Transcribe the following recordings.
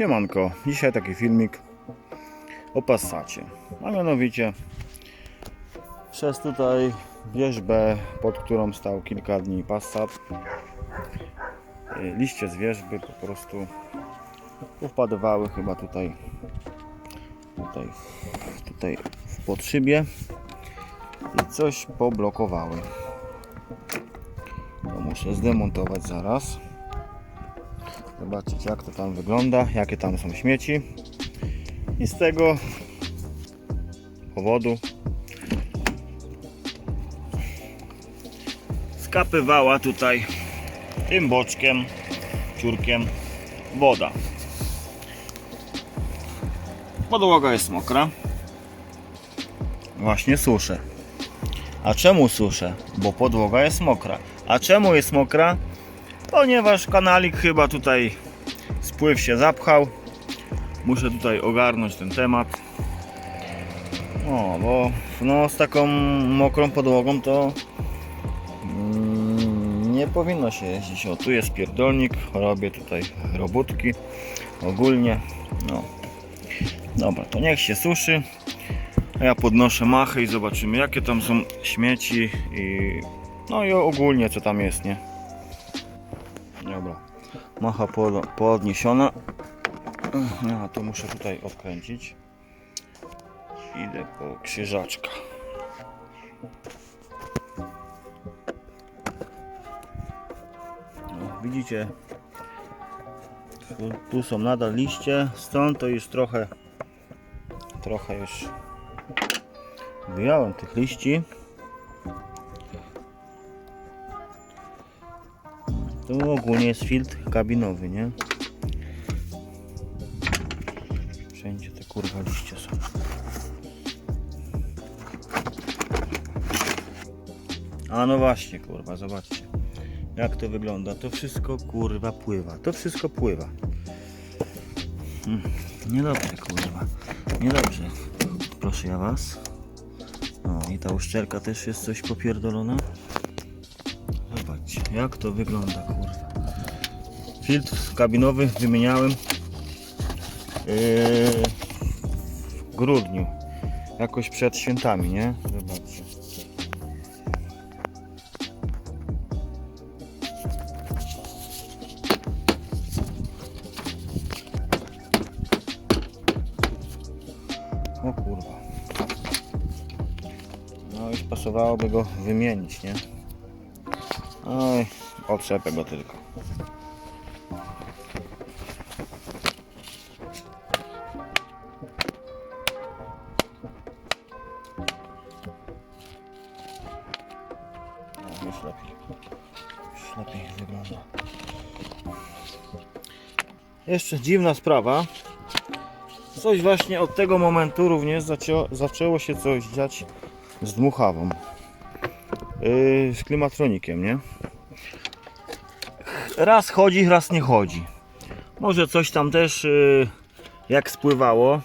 Siemanko, dzisiaj taki filmik o Passacie. A mianowicie przez tutaj wierzbę, pod którą stał kilka dni Passat, y, liście z wierzby po prostu powpadywały chyba tutaj, tutaj, tutaj w podszybie i coś poblokowały. To muszę zdemontować zaraz. Zobaczyć jak to tam wygląda, jakie tam są śmieci. I z tego powodu skapywała tutaj tym boczkiem, ciurkiem woda. Podłoga jest mokra. Właśnie suszę. A czemu suszę? Bo podłoga jest mokra. A czemu jest mokra? Ponieważ kanalik chyba tutaj spływ się zapchał. Muszę tutaj ogarnąć ten temat. O, bo no, z taką mokrą podłogą to mm, nie powinno się jeździć. O, tu jest pierdolnik, robię tutaj robótki ogólnie. No. Dobra, to niech się suszy. Ja podnoszę machę i zobaczymy jakie tam są śmieci i no i ogólnie co tam jest, nie? Macha pod, podniesiona. No, to muszę tutaj odkręcić. Idę po krzyżaczka. No, widzicie, tu, tu są nadal liście, stąd to już trochę, trochę już wyjąłem tych liści. Tu ogólnie jest filtr kabinowy, nie? Wszędzie te kurwa liście są. A no właśnie, kurwa, zobaczcie. Jak to wygląda. To wszystko kurwa pływa. To wszystko pływa. Hmm, Niedobrze, kurwa. Niedobrze. Proszę ja was. O, i ta uszczelka też jest coś popierdolona. Jak to wygląda, kurwa. Filtr kabinowy wymieniałem yy, w grudniu. Jakoś przed świętami, nie? Zobaczcie. O kurwa. No już pasowałoby go wymienić, nie? Oj, otrzepę go tylko. O, już lepiej. Już lepiej wygląda. Jeszcze dziwna sprawa. Coś właśnie od tego momentu również zaczęło, zaczęło się coś dziać z dmuchawą. Yy, z klimatronikiem, nie? Raz chodzi, raz nie chodzi. Może coś tam też yy, jak spływało,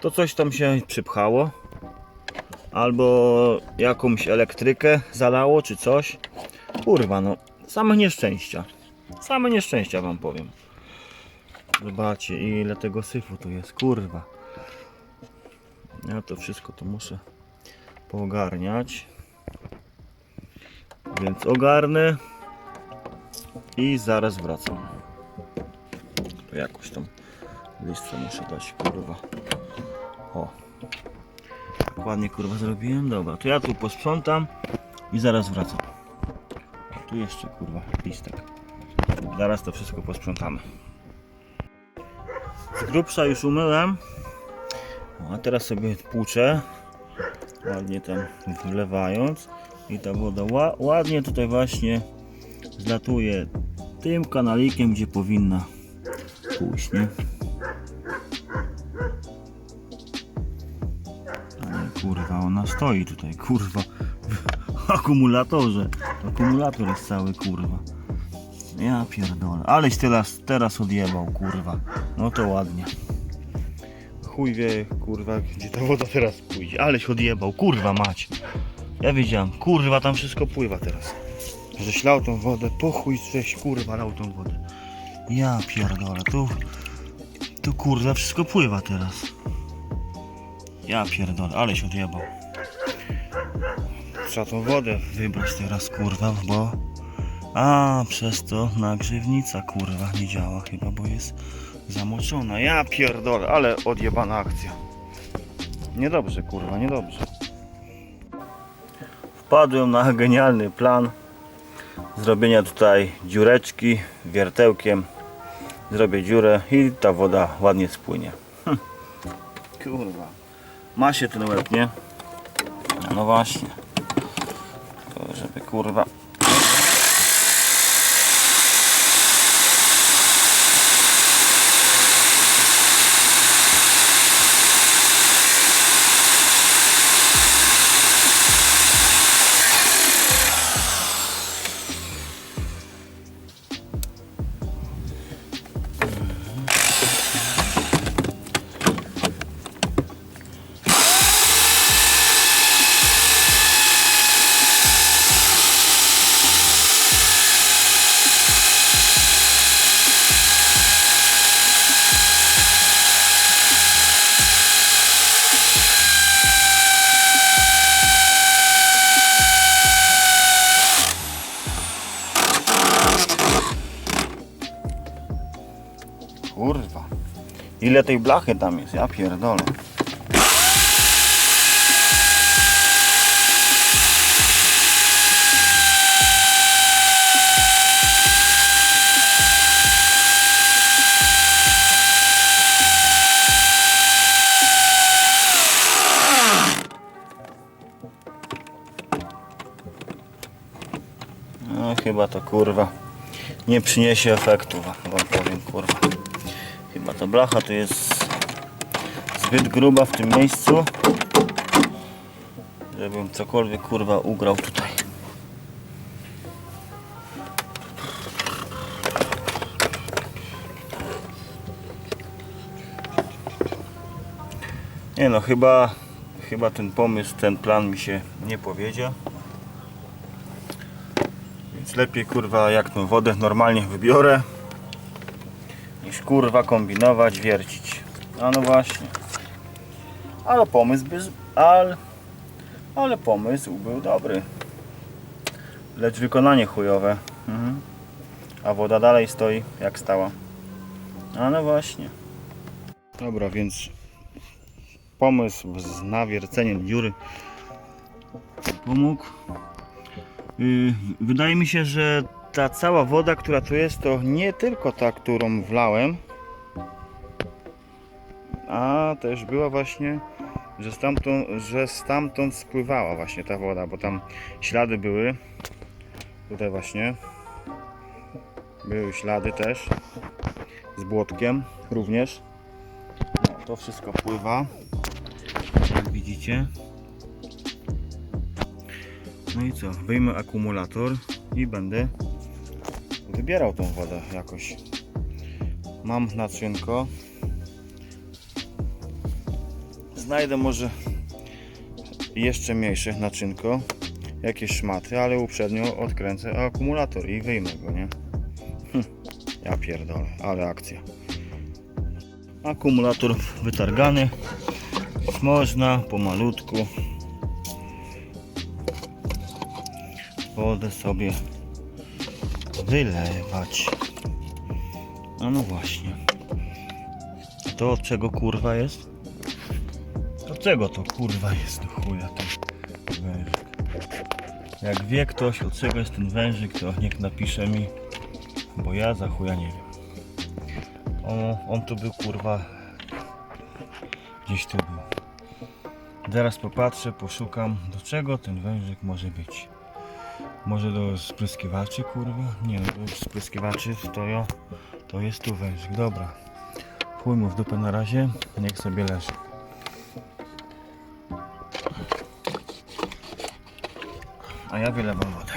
to coś tam się przypchało. Albo jakąś elektrykę zalało, czy coś. Kurwa, no. Same nieszczęścia. Same nieszczęścia wam powiem. Zobaczcie ile tego syfu tu jest, kurwa. Ja to wszystko to muszę poogarniać. Więc ogarnę i zaraz wracam. To jakoś tam listwę muszę dać, kurwa. O. Ładnie kurwa zrobiłem, dobra. To ja tu posprzątam i zaraz wracam. Tu jeszcze kurwa listek. Zaraz to wszystko posprzątamy. Z grubsza już umyłem. No, a teraz sobie płuczę. Ładnie tam wlewając. I ta woda ła ładnie tutaj właśnie zlatuje tym kanalikiem, gdzie powinna pójść, nie? Ale kurwa, ona stoi tutaj, kurwa. W akumulatorze. Akumulator jest cały, kurwa. Ja pierdolę. Aleś teraz, teraz odjebał, kurwa. No to ładnie. Chuj wie, kurwa, gdzie ta woda teraz pójdzie. Aleś odjebał, kurwa mać. Ja wiedziałem, kurwa, tam wszystko pływa teraz. Żeś lał tą wodę, po chuj żeś, kurwa, lał tą wodę. Ja pierdolę, tu, tu kurwa wszystko pływa teraz. Ja pierdolę, ale się odjebał. Trzeba tą wodę wybrać teraz kurwa, bo... A, przez to nagrzewnica kurwa nie działa chyba, bo jest zamoczona. Ja pierdolę, ale odjebana akcja. Niedobrze kurwa, niedobrze. Wpadłem na genialny plan zrobienia tutaj dziureczki wiertełkiem. Zrobię dziurę i ta woda ładnie spłynie. Hm. Kurwa. Ma się ten łeb, nie? No właśnie. Żeby. Kurwa. Ile tej blachy tam jest? Ja pierdolę. No chyba to kurwa nie przyniesie efektu, wam wam powiem kurwa. Ta blacha to jest zbyt gruba w tym miejscu, żebym cokolwiek kurwa ugrał tutaj. Nie no, chyba, chyba ten pomysł, ten plan mi się nie powiedzie. Więc lepiej kurwa jak tą wodę normalnie wybiorę niż kurwa kombinować, wiercić. A no właśnie. Ale pomysł by, ale, ale pomysł był dobry. Lecz wykonanie chujowe. Mhm. A woda dalej stoi jak stała. A no właśnie. Dobra, więc pomysł z nawierceniem dziury pomógł. Yy, Wydaje mi się, że ta cała woda, która tu jest, to nie tylko ta, którą wlałem, a też była właśnie, że stamtąd, że stamtąd spływała właśnie ta woda, bo tam ślady były. Tutaj właśnie były ślady też z błotkiem również. No, to wszystko pływa, jak widzicie. No i co? Wyjmę akumulator i będę wybierał tą wodę jakoś. Mam naczynko. Znajdę może jeszcze mniejsze naczynko, jakieś szmaty, ale uprzednio odkręcę akumulator i wyjmę go, nie? Hm, ja pierdolę, ale akcja. Akumulator wytargany. Można pomalutku wodę sobie wylewać. A no właśnie. A to od czego kurwa jest? Od czego to kurwa jest do chuja ten wężyk? Jak wie ktoś od czego jest ten wężyk, to niech napisze mi, bo ja za chuja nie wiem. On, on tu był kurwa gdzieś tu był. Zaraz popatrzę, poszukam do czego ten wężyk może być. Może do spryskiwaczy, kurwa? Nie, no, do spryskiwaczy to, to jest tu wężyk. Dobra. Chuj mu w dupę na razie, niech sobie leży. A ja wylewam wodę.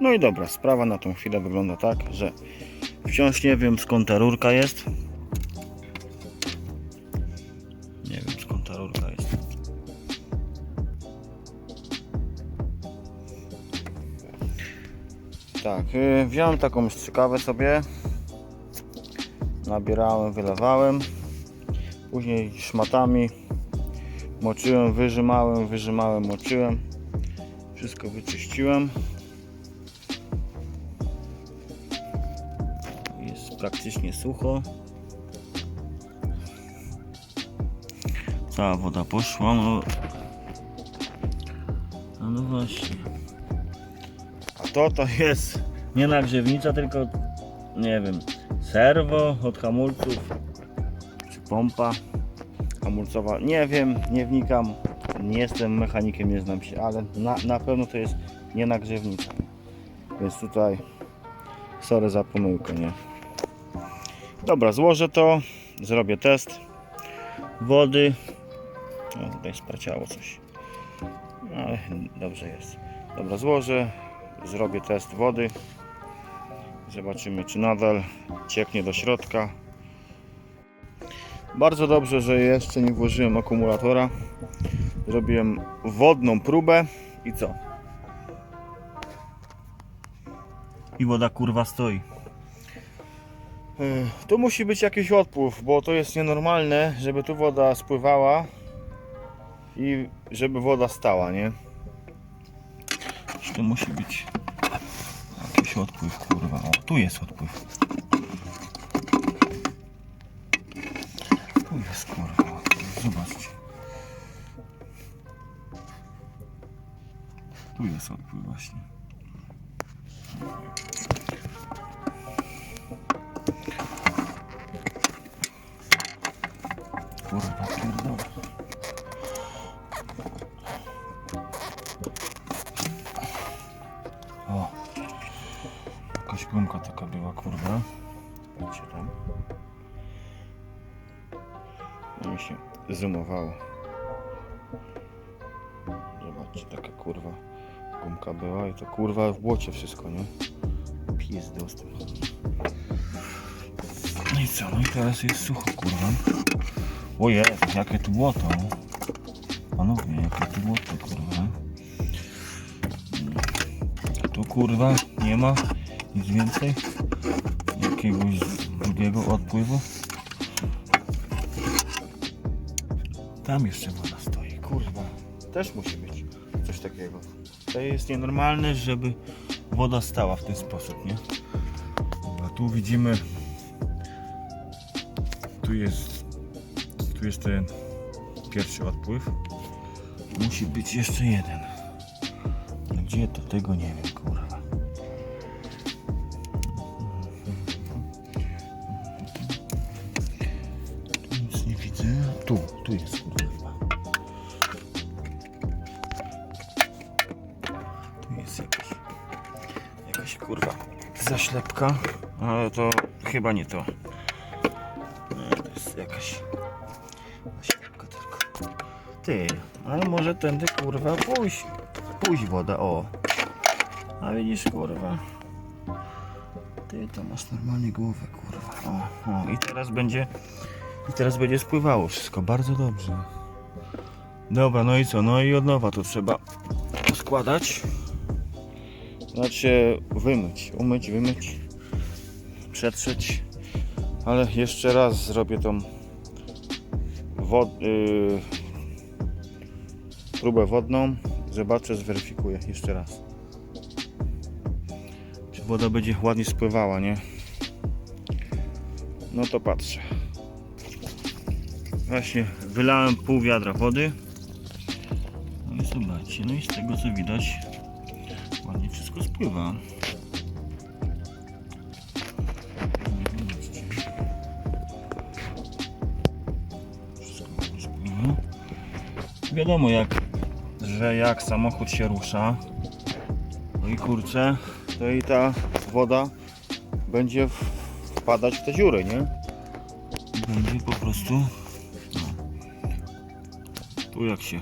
No i dobra, sprawa na tą chwilę wygląda tak, że wciąż nie wiem skąd ta rurka jest. Wziąłem taką strzykawę sobie. Nabierałem, wylewałem. Później szmatami moczyłem, wyrzymałem, wyrzymałem, moczyłem. Wszystko wyczyściłem. Jest praktycznie sucho. Cała woda poszła. No, no, no właśnie. A to to jest nie nagrzewnica, tylko nie wiem, serwo od hamulców czy pompa hamulcowa. Nie wiem, nie wnikam. Nie jestem mechanikiem, nie znam się, ale na, na pewno to jest nie nagrzewnica. Więc tutaj sorry za pomyłkę, nie? Dobra, złożę to, zrobię test wody. No, tutaj spraciało coś. Ale dobrze jest. Dobra, złożę, zrobię test wody. Zobaczymy, czy nadal cieknie do środka. Bardzo dobrze, że jeszcze nie włożyłem akumulatora. Zrobiłem wodną próbę i co? I woda kurwa stoi. Tu musi być jakiś odpływ, bo to jest nienormalne, żeby tu woda spływała i żeby woda stała, nie? Tu musi być jakiś odpływ, kurwa. O, tu jest odpływ. Tu jest, kurwa. Zobaczcie. Tu jest odpływ właśnie. Kurwa. Patrzcie tam. No mi się zoomowało. Zobaczcie, taka kurwa gumka była i to kurwa w błocie wszystko, nie? Z tym. No i co? No i teraz jest sucho, kurwa. O jakie tu błoto. Panowie, jakie tu błoto, kurwa. Tu kurwa nie ma nic więcej jakiegoś drugiego odpływu. Tam jeszcze woda stoi, kurwa. Też musi być coś takiego. To jest nienormalne, żeby woda stała w ten sposób, nie? A tu widzimy tu jest tu jest ten pierwszy odpływ. Musi być jeszcze jeden. Gdzie to tego nie wiem, kurwa. Zaślepka, ale to chyba nie to. To jest jakaś zaślepka tylko. Ty, ale może tędy kurwa pójść, pójść woda, o. A widzisz kurwa. Ty to masz normalnie głowę kurwa. O, o i teraz będzie i teraz będzie spływało wszystko bardzo dobrze. Dobra, no i co? No i od nowa to trzeba składać. Znaczy wymyć, umyć, wymyć, przetrzeć. Ale jeszcze raz zrobię tą wod, yy, próbę wodną. Zobaczę, zweryfikuję jeszcze raz. Czy woda będzie ładnie spływała, nie? No to patrzę. Właśnie wylałem pół wiadra wody. No i zobaczcie, no i z tego co widać wszystko spływa. Wszystko. Wiadomo jak, że jak samochód się rusza, no i kurczę, to i ta woda będzie wpadać w te dziury, nie? Będzie po prostu no. tu jak się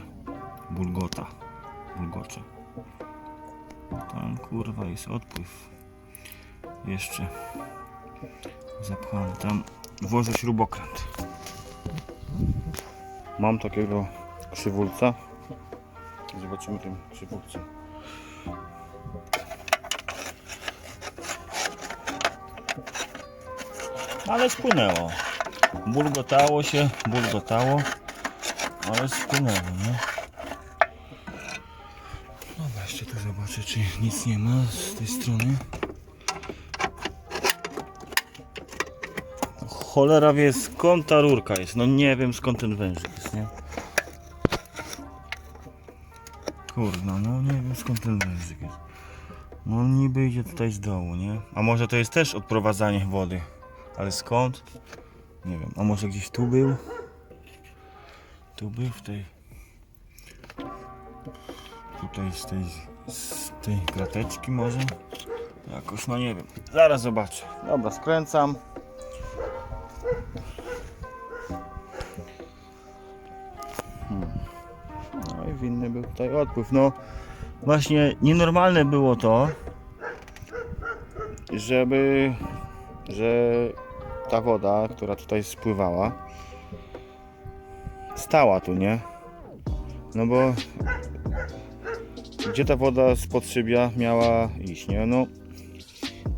bulgota bulgocze tam kurwa jest odpływ. Jeszcze zapchany. Tam włożę śrubokręt. Mam takiego krzywulca. Zobaczymy tym krzywulcem. Ale spłynęło. Bulgotało się, bulgotało, ale spłynęło, nie? Jeszcze tu zobaczę, czy nic nie ma z tej strony. Cholera wie skąd ta rurka jest. No nie wiem skąd ten wężyk jest, nie? Kurna, no nie wiem skąd ten wężyk jest. No niby idzie tutaj z dołu, nie? A może to jest też odprowadzanie wody. Ale skąd? Nie wiem. A może gdzieś tu był? Tu był w tej... Tutaj z tej... Z tej krateczki może? Jakoś, no nie wiem. Zaraz zobaczę. Dobra, skręcam. Hmm. No i winny był tutaj odpływ. No właśnie nienormalne było to, żeby, że ta woda, która tutaj spływała, stała tu, nie? No bo gdzie ta woda z podszybia miała iść, nie? No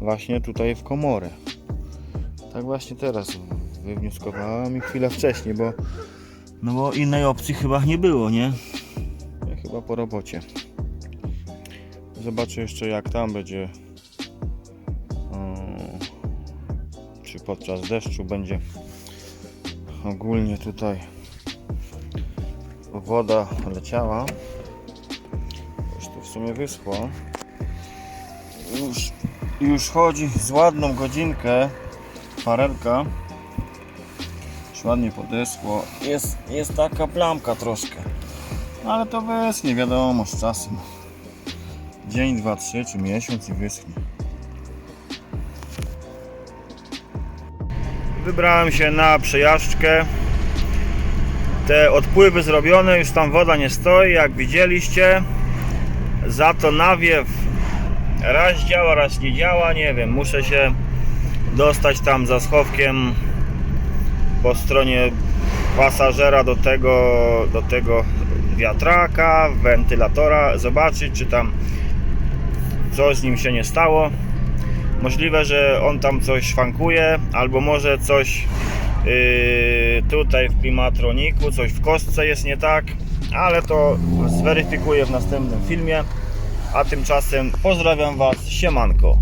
właśnie tutaj w komorę. Tak właśnie teraz wywnioskowałem i chwilę wcześniej, bo no bo innej opcji chyba nie było, nie? Ja chyba po robocie. Zobaczę jeszcze jak tam będzie. Czy podczas deszczu będzie ogólnie tutaj woda leciała. Sumie wyschło. Już, już chodzi z ładną godzinkę farelka. Już ładnie podeschło. Jest, jest taka plamka troszkę. No Ale to wyschnie, wiadomo, z czasem. Dzień, dwa, trzy, czy miesiąc i wyschnie. Wybrałem się na przejażdżkę. Te odpływy zrobione, już tam woda nie stoi, jak widzieliście. Za to nawiew raz działa, raz nie działa, nie wiem. Muszę się dostać tam za schowkiem po stronie pasażera do tego, do tego wiatraka, wentylatora, zobaczyć czy tam coś z nim się nie stało. Możliwe, że on tam coś szwankuje, albo może coś yy, tutaj w klimatroniku, coś w kostce jest nie tak, ale to zweryfikuję w następnym filmie. A tymczasem pozdrawiam Was, siemanko.